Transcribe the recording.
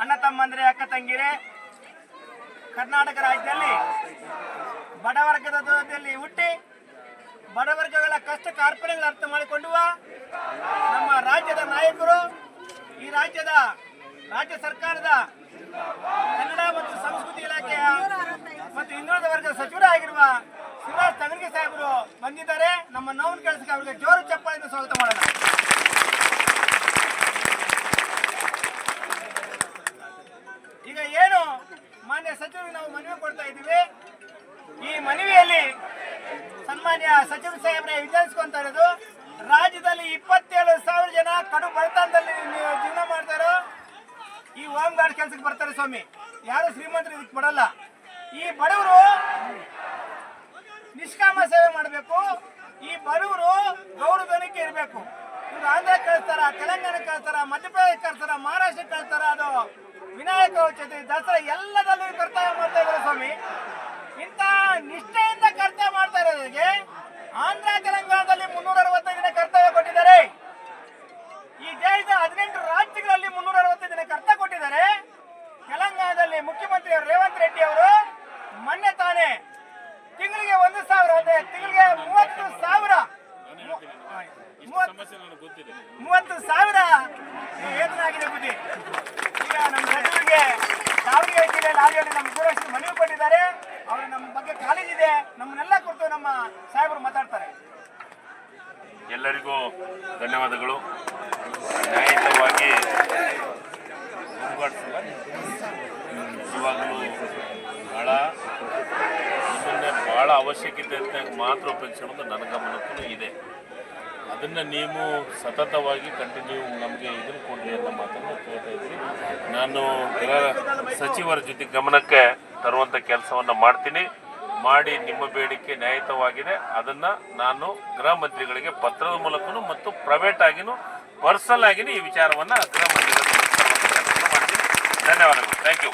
ಅಣ್ಣ ತಮ್ಮಂದ್ರೆ, ಅಕ್ಕ ತಂಗಿರೇ, ಕರ್ನಾಟಕ ರಾಜ್ಯದಲ್ಲಿ ಬಡವರ್ಗದ ದೂರದಲ್ಲಿ ಹುಟ್ಟಿ ಬಡವರ್ಗಗಳ ಕಷ್ಟ ಕಾರ್ಪಣೆಗಳ ಅರ್ಥ ಮಾಡಿಕೊಂಡು ನಮ್ಮ ರಾಜ್ಯದ ನಾಯಕರು, ಈ ರಾಜ್ಯದ ರಾಜ್ಯ ಸರ್ಕಾರದ ಕನ್ನಡ ಮತ್ತು ಸಂಸ್ಕೃತಿ ಇಲಾಖೆಯ ಮತ್ತು ಹಿಂದುಳಿದ ವರ್ಗದ ಸಚಿವರಾಗಿರುವ ಶಿವರಾಜ್ ತಂಗಿ ಸಾಹೇಬರು ಬಂದಿದ್ದಾರೆ. ನಮ್ಮ ನೋವನ್ನು ಕೆಲಸಕ್ಕೆ ಅವರಿಗೆ ಜೋರು ಚಪ್ಪಾಳೆಯನ್ನು ಸ್ವಾಗತ ಮಾಡೋಣ. ಸಚಿವರಿಗೆ ನಾವು ಮನವಿ ಕೊಡ್ತಾ ಇದ್ದೀವಿ. ಈ ಮನವಿಯಲ್ಲಿ ಸನ್ಮಾನ್ಯ ಸಚಿವ ಸಾಹೇಬ್ರೆ ವಿಚಾರಿಸ್ಕೊಂತ ಇರೋದು ರಾಜ್ಯದಲ್ಲಿ ಇಪ್ಪತ್ತೇಳು ಸಾವಿರ ಜನ ಕಡು ಬಡತನದಲ್ಲಿ ಜೀವನ ಮಾಡ್ತಾರೋ, ಈ ಹೋಮ್ ಗಾರ್ಡ್ ಕೆಲಸಕ್ಕೆ ಬರ್ತಾರೆ ಸ್ವಾಮಿ. ಯಾರು ಶ್ರೀಮಂತರು ಇದಕ್ಕೆ ಬರಲ್ಲ. ಈ ಬಡವರು ನಿಷ್ಕಾಮ ಸೇವೆ ಮಾಡಬೇಕು. ಈ ಬಡವರು ಗೌರವಧನಕ್ಕೆ ಇರಬೇಕು. ಇವ್ರು ಆಂಧ್ರ ಕಳಿಸ್ತಾರ, ತೆಲಂಗಾಣ ಕಳಿಸ್ತಾರ, ಮಧ್ಯಪ್ರದೇಶ ಕಳಿಸ್ತಾರ, ಮಹಾರಾಷ್ಟ್ರ ಕಳಿಸ್ತಾರ, ಅದು ವಿನಾಯಕ ಚತುರ್ಥಿ ದಸರಾ ಎಲ್ಲದಲ್ಲೂ ಕರ್ತವ್ಯ ಮಾಡ್ತಾ ಇದ್ದಾರೆ ಸ್ವಾಮಿ. ಇಂತ ನಿಷ್ಠೆಯಿಂದ ಕರ್ತವ್ಯ ಮಾಡ್ತಾ ಇರೋದಕ್ಕೆ ಆಂಧ್ರ, ತೆಲಂಗಾಣದಲ್ಲಿ ಮುನ್ನೂರ ಅರವತ್ತೈದು ದಿನ ಕರ್ತವ್ಯ ಕೊಟ್ಟಿದ್ದಾರೆ. ಈ ದೇಶದ ಹದಿನೆಂಟು ರಾಜ್ಯಗಳಲ್ಲಿ ಮುನ್ನೂರ ಅರವತ್ತೈದು ದಿನ ಕರ್ತವ್ಯ ಕೊಟ್ಟಿದ್ದಾರೆ. ತೆಲಂಗಾಣದಲ್ಲಿ ಮುಖ್ಯಮಂತ್ರಿ ರೇವಂತ್ ರೆಡ್ಡಿ ಅವರು ಮೂವತ್ತು ಮೂವತ್ತು ಸಾವಿರ ವೇತನಾಗಿದೆ ಬುದ್ಧಿ ಈಗ ನಮ್ಮ ಸಚಿವರಿಗೆ ದಾವಣಗೆರೆ ಜಿಲ್ಲೆಯಲ್ಲಿ ಆಲ್ರೆಡಿ ನಮ್ಮ ದೂರಷ್ಟು ಮನವಿ ಕೊಟ್ಟಿದ್ದಾರೆ. ಅವರು ನಮ್ಮ ಬಗ್ಗೆ ಕಾಲೇಜ್ ಇದೆ. ನಮ್ಮನ್ನೆಲ್ಲ ಕುರಿತು ನಮ್ಮ ಸಾಹೇಬರು ಮಾತಾಡ್ತಾರೆ. ಎಲ್ಲರಿಗೂ ಧನ್ಯವಾದಗಳು. ನ್ಯಾಯಯುತವಾಗಿ ಇವಾಗಲೂ ಭಾಳ ಇದನ್ನೇ ಭಾಳ ಅವಶ್ಯಕತೆ ಇದ್ದಾಗ ಮಾತ್ರ ಉಪಯೋಗಿಸೋದು ನನ್ನ ಗಮನಕ್ಕೂ ಇದೆ. ಅದನ್ನು ನೀವು ಸತತವಾಗಿ ಕಂಟಿನ್ಯೂ ನಮಗೆ ಇದನ್ನು ಕೊಡಲಿ ಅನ್ನೋ ಮಾತನ್ನು ಕೇಳ್ತಾ ಇದ್ದೀನಿ ನಾನು ಸಚಿವರ ಜೊತೆ ಗಮನಕ್ಕೆ ತರುವಂಥ ಕೆಲಸವನ್ನು ಮಾಡ್ತೀನಿ. ಮಾಡಿ ನಿಮ್ಮ ಬೇಡಿಕೆ ನ್ಯಾಯಯುತವಾಗಿದೆ. ಅದನ್ನು ನಾನು ಗೃಹ ಮಂತ್ರಿಗಳಿಗೆ ಪತ್ರದ ಮೂಲಕನೂ ಮತ್ತು ಪ್ರೈವೇಟ್ ಆಗಿನೂ ಪರ್ಸನಲ್ ಆಗಿನೂ ಈ ವಿಚಾರವನ್ನು ಗೃಹ ಮಂತ್ರಿಗಳಿಗೆ ಧನ್ಯವಾದಗಳು. Thank you